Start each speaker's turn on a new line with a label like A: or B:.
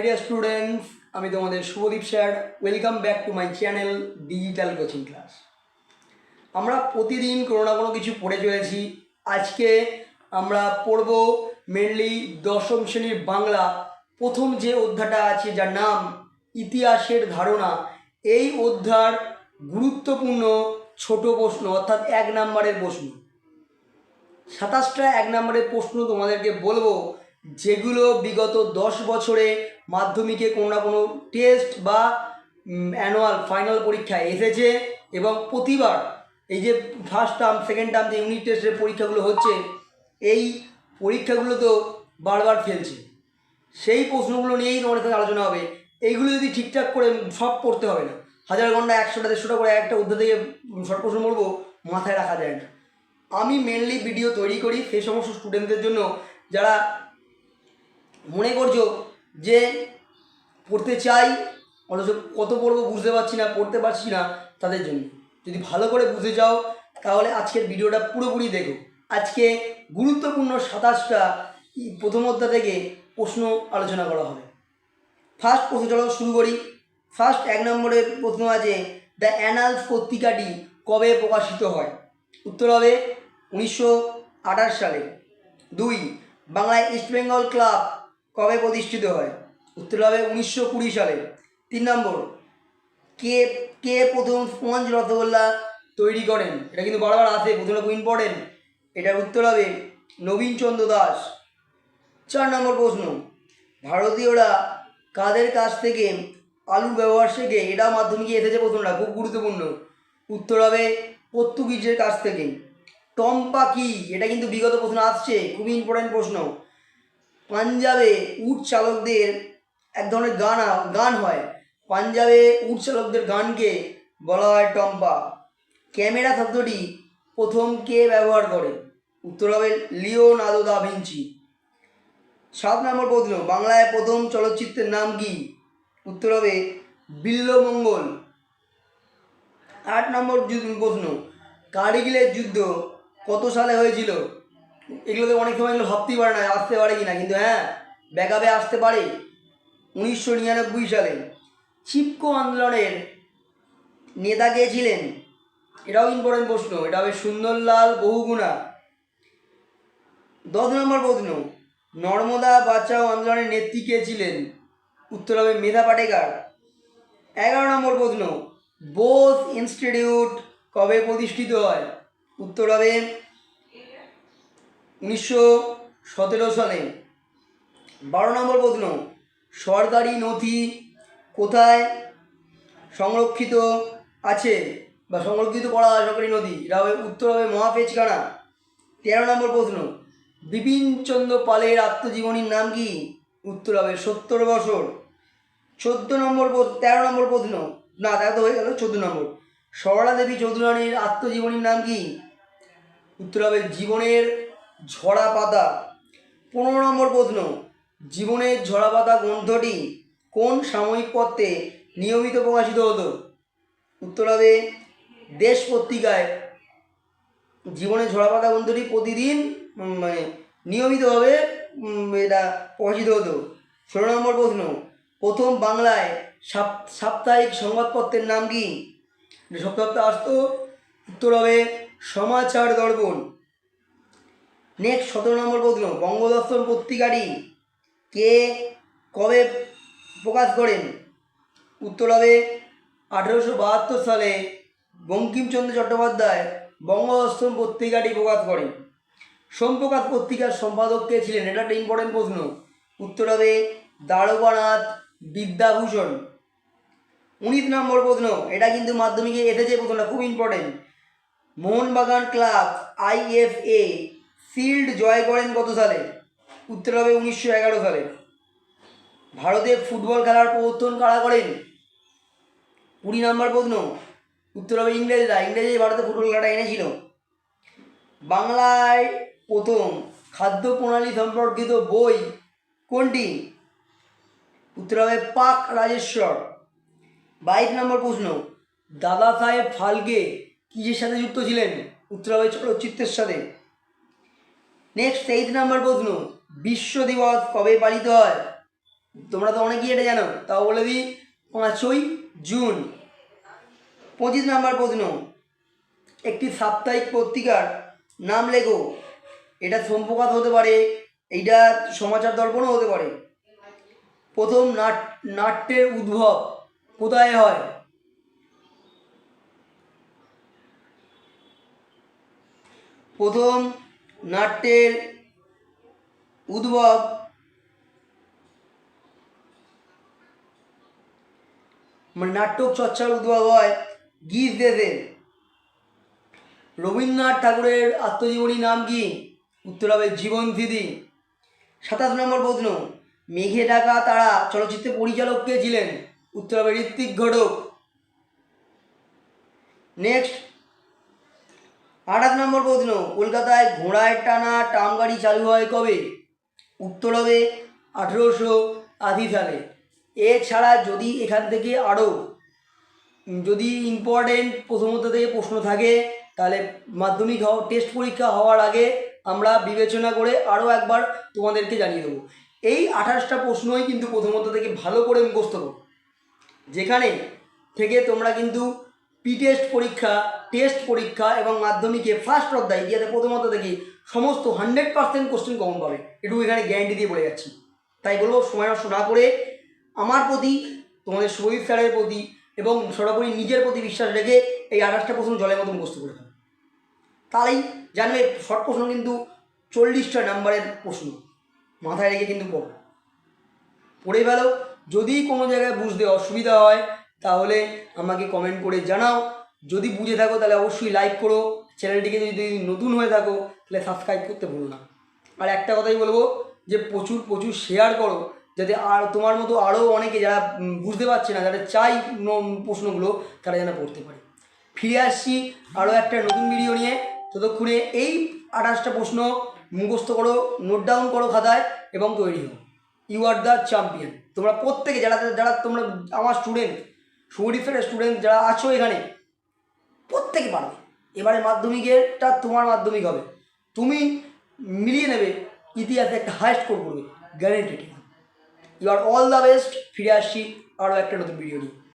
A: High deer students আমি তোমাদের Shubhadeep sir welcome back to my channel digital coaching class আমরা প্রতিদিন কোনো না কোনো কিছু পড়ে চলেছি। আজকে আমরা পড়ব মেনলি দশম শ্রেণির বাংলা। প্রথম যে অধ্যায়টা আছে যার নাম ইতিহাসের ধারণা, এই অধ্যার গুরুত্বপূর্ণ ছোট প্রশ্ন, অর্থাৎ এক নম্বরের প্রশ্ন। সাতাশটা এক নম্বরের প্রশ্ন তোমাদেরকে বলব। যেগুলো বিগত দশ বছরে মাধ্যমিকে কোনো না কোনো টেস্ট বা অ্যানুয়াল ফাইনাল পরীক্ষায় এসেছে এবং প্রতিবার এই যে ফার্স্ট টার্ম সেকেন্ড টার্ম যে ইউনিট টেস্টের পরীক্ষাগুলো হচ্ছে, এই পরীক্ষাগুলো তো বারবার ফেলছে। সেই প্রশ্নগুলো নিয়েই তোমাদের সাথে আলোচনা হবে। এইগুলো যদি ঠিকঠাক করে সব পড়তে হবে না। হাজার ঘণ্টা একশোটা, দেড়শোটা করে একটা অধ্যায় থেকে শর্ট প্রশ্ন বলব, মাথায় রাখা যায় না। আমি মেনলি ভিডিও তৈরি করি সেই সমস্ত স্টুডেন্টদের জন্য, যারা মনে করছ যে পড়তে চাই? অথচ কত পড়ব বুঝতে পারছি না, পড়তে পারছি না তাদের জন্য। যদি ভালো করে বুঝে যাও, তাহলে আজকের ভিডিওটা পুরোপুরি দেখো। আজকে গুরুত্বপূর্ণ সাতাশটা প্রথম অধ্যায় থেকে প্রশ্ন আলোচনা করা হবে। ফার্স্ট প্রশ্ন, চলো শুরু করি। ফার্স্ট এক নম্বরের প্রশ্ন আছে দ্য অ্যানালস পত্রিকাটি কবে প্রকাশিত হয়? উত্তর হবে উনিশশো আঠাশ সালে। দুই, বাংলায় ইস্ট বেঙ্গল ক্লাব কবে প্রতিষ্ঠিত হয়? উত্তর হবে উনিশশো কুড়ি সালে। তিন নম্বর, কে কে প্রথম স্পঞ্জ রসগোল্লা তৈরি করেন? এটা কিন্তু বারবার আসে প্রথমটা খুব ইম্পর্টেন্ট এটার উত্তর হবে নবীনচন্দ্র দাস। চার নম্বর প্রশ্ন, ভারতীয়রা কাদের কাছ থেকে আলু ব্যবহার শেখে? এটা মাধ্যমিকে এসেছে প্রশ্নটা, খুব গুরুত্বপূর্ণ। উত্তর হবে পর্তুগিজের কাছ থেকে। টম্পা কি এটা কিন্তু বিগত প্রশ্ন আসছে, খুবই ইম্পর্টেন্ট প্রশ্ন। পাঞ্জাবে উট চালকদের এক ধরনের গান গান হয়। পাঞ্জাবে উট চালকদের গানকে বলা হয় টম্পা। ক্যামেরা শব্দটি প্রথম কে ব্যবহার করে? উত্তর হবে লিওনার্দো দা ভিঞ্চি। সাত নম্বর প্রশ্ন, বাংলায় প্রথম চলচ্চিত্রের নাম কি? উত্তর হবে বিল্লমঙ্গল। আট নম্বর প্রশ্ন, কার্গিলের যুদ্ধ কত সালে হয়েছিল? এগুলোতে অনেক সময় এগুলো ভাবতেই পারে না, আসতে পারে কি না কিন্তু হ্যাঁ ব্যাকআপে আসতে পারে। উনিশশো নিরানব্বই সালে চিপকো আন্দোলনের নেতা কে ছিলেন? এটাও ইম্পর্টেন্ট প্রশ্ন, এটা হবে সুন্দরলাল বহুগুণা। দশ নম্বর প্রশ্ন, নর্মদা বাঁচাও আন্দোলনের নেত্রী কে ছিলেন? উত্তর হবে মেধা পাটেকার। এগারো নম্বর প্রশ্ন, বোস ইনস্টিটিউট কবে প্রতিষ্ঠিত হয়? উত্তর হবে উনিশশো সতেরো সালে বারো নম্বর প্রশ্ন সরকারি নথি কোথায় সংরক্ষিত আছে বা সংরক্ষিত করা হয় সরকারি নদী এটা হবে উত্তর হবে মহাপেচখানা তেরো নম্বর প্রশ্ন বিপিনচন্দ্র পালের আত্মজীবনীর নাম কি? উত্তর হবে সত্তর বছর। চোদ্দ নম্বর তেরো নম্বর প্রশ্ন, না, তেরো তো হয়ে গেল, চোদ্দ নম্বর। সরলা দেবী চৌধুরানীর আত্মজীবনীর নাম কি? উত্তর হবে জীবনের ঝরা পাতা পনেরো নম্বর প্রশ্ন, জীবনের ঝরা পাতা গ্রন্থটি কোন সাময়িক পত্রে নিয়মিত প্রকাশিত হতো? উত্তর হবে দেশ পত্রিকায়। জীবনের ঝরা পাতা গ্রন্থটি প্রতিদিন মানে নিয়মিতভাবে এটা প্রকাশিত হতো। ষোলো নম্বর প্রশ্ন, প্রথম বাংলায় সাপ- সাপ্তাহিক সংবাদপত্রের নাম কি? সপ্তাহ আসতো। উত্তর হবে সমাচার দর্পণ। নেক্সট সতেরো নম্বর প্রশ্ন বঙ্গদর্শন পত্রিকাটি কে কবে প্রকাশ করেন? উত্তর হবে আঠেরোশো বাহাত্তর সালে বঙ্কিমচন্দ্র চট্টোপাধ্যায় বঙ্গদর্শন পত্রিকাটি প্রকাশ করেন। সোমপ্রকাশ পত্রিকার সম্পাদক কে ছিলেন? এটা একটা ইম্পর্টেন্ট প্রশ্ন। উত্তর হবে দ্বারকানাথ বিদ্যাভূষণ। উনিশ নম্বর প্রশ্ন, এটা কিন্তু মাধ্যমিকে এসেছে প্রশ্নটা, খুব important Mohun Bagan club IFA shield জয় করেন কত সালে? উত্তর হবে উনিশশো এগারো সালে। ভারতে ফুটবল খেলার প্রবর্তন কারা করেন? কুড়ি নম্বর প্রশ্ন। উত্তর হবে ইংরেজরা। ইংরেজি ভারতে ফুটবল খেলাটা এনেছিল। বাংলায় প্রথম খাদ্য প্রণালী সম্পর্কিত বই কোনটি? উত্তর হবে পাক রাজেশ্বর। বাইশ নম্বর প্রশ্ন। দাদা সাহেব ফালকে কিসের সাথে যুক্ত ছিলেন? উত্তর হবে চলচ্চিত্রের সাথে। নেক্সট তেইশ নম্বর প্রশ্ন, বিশ্ব দিবস কবে পালিত হয়? তোমরা তো অনেকেই এটা জানো, তাও বলে দিই, পাঁচই জুন। পঁচিশ নাম্বার প্রশ্ন, একটি সাপ্তাহিক পত্রিকার নাম লেখো। এটা সম্পকাত হতে পারে, এইটা সমাচার দর্পণও হতে পারে। প্রথম নাট, নাট্যের উদ্ভব কোথায় হয়? প্রথম নাট্যের উদ্ভব মানে নাটক চর্চার উদ্ভব হয় গীত দেশে রবীন্দ্রনাথ ঠাকুরের আত্মজীবনী নাম কি? উত্তর হবে জীবন স্মৃতি সাতাশ নম্বর প্রশ্ন, মেঘে ঢাকা তারা চলচ্চিত্রের পরিচালক কে ছিলেন? উত্তর হবে ঋত্বিক ঘটক। নেক্সট আঠাশ নম্বর প্রশ্ন, কলকাতায় ঘোড়ায় টানা ট্রাম গাড়ি চালু হয় কবে? উত্তর হবে আঠেরোশো আশি সালে। এছাড়া যদি এখান থেকে আরও যদি ইম্পর্টেন্ট প্রথমত থেকে প্রশ্ন থাকে, তাহলে মাধ্যমিক টেস্ট পরীক্ষা হওয়ার আগে আমরা বিবেচনা করে আরও একবার তোমাদেরকে জানিয়ে দেবো। এই আঠাশটা প্রশ্নই কিন্তু প্রথমত থেকে ভালো করে মুখস্থ যেখানে থেকে তোমরা কিন্তু পি টেস্ট পরীক্ষা টেস্ট পরীক্ষা এবং মাধ্যমিকে ফার্স্ট অধ্যায় ইতিহাসে প্রথমত দেখি সমস্ত হান্ড্রেড পার্সেন্ট কোশ্চেন কমন পাবে। একটু এখানে গ্যারান্টি দিয়ে বলে যাচ্ছি। তাই বলব সময় নষ্ট না করে আমার প্রতি, তোমাদের শহীদ স্যারের প্রতি এবং সর্বোপরি নিজের প্রতি বিশ্বাস রেখে এই আঠাশটা প্রশ্ন জলের মতন মুখস্থ করে থাকে তাহলেই জানবে শর্ট প্রশ্ন কিন্তু চল্লিশটা নাম্বারের প্রশ্ন। মাথায় রেখে কিন্তু পড়ো। পড়ে ফেলো, যদি কোনো জায়গায় বুঝতে অসুবিধা হয় তাহলে আমাকে কমেন্ট করে জানাও। যদি বুঝে থাকো, তাহলে অবশ্যই লাইক করো। চ্যানেলটিকে যদি নতুন হয়ে থাকো, তাহলে সাবস্ক্রাইব করতে ভুলো না। আর একটা কথাই বলব, যে প্রচুর প্রচুর শেয়ার করো, যাতে আর তোমার মতো আরও অনেকে যারা বুঝতে পারছে না, যারা চাই প্রশ্নগুলো, তারা যেন পড়তে পারে। ফিরে আসছি আরও একটা নতুন ভিডিও নিয়ে। ততক্ষণে এই আঠাশটা প্রশ্ন মুখস্থ করো নোট ডাউন করো খাতায় এবং তৈরি হও। ইউ আর দ্য চ্যাম্পিয়ন তোমরা প্রত্যেকে, যারা যারা তোমরা, আমার স্টুডেন্ট সুরিফের স্টুডেন্ট যারা আছো এখানে, প্রত্যেকে পারবে। এবারে মাধ্যমিকেরটা তোমার মাধ্যমিক হবে। তুমি মিলিয়ে নেবে, ইতিহাসে একটা হায়েস্ট স্কোর করবে guaranteed you are all the best ফিরে আসছি আরও একটা নতুন ভিডিও নিয়ে।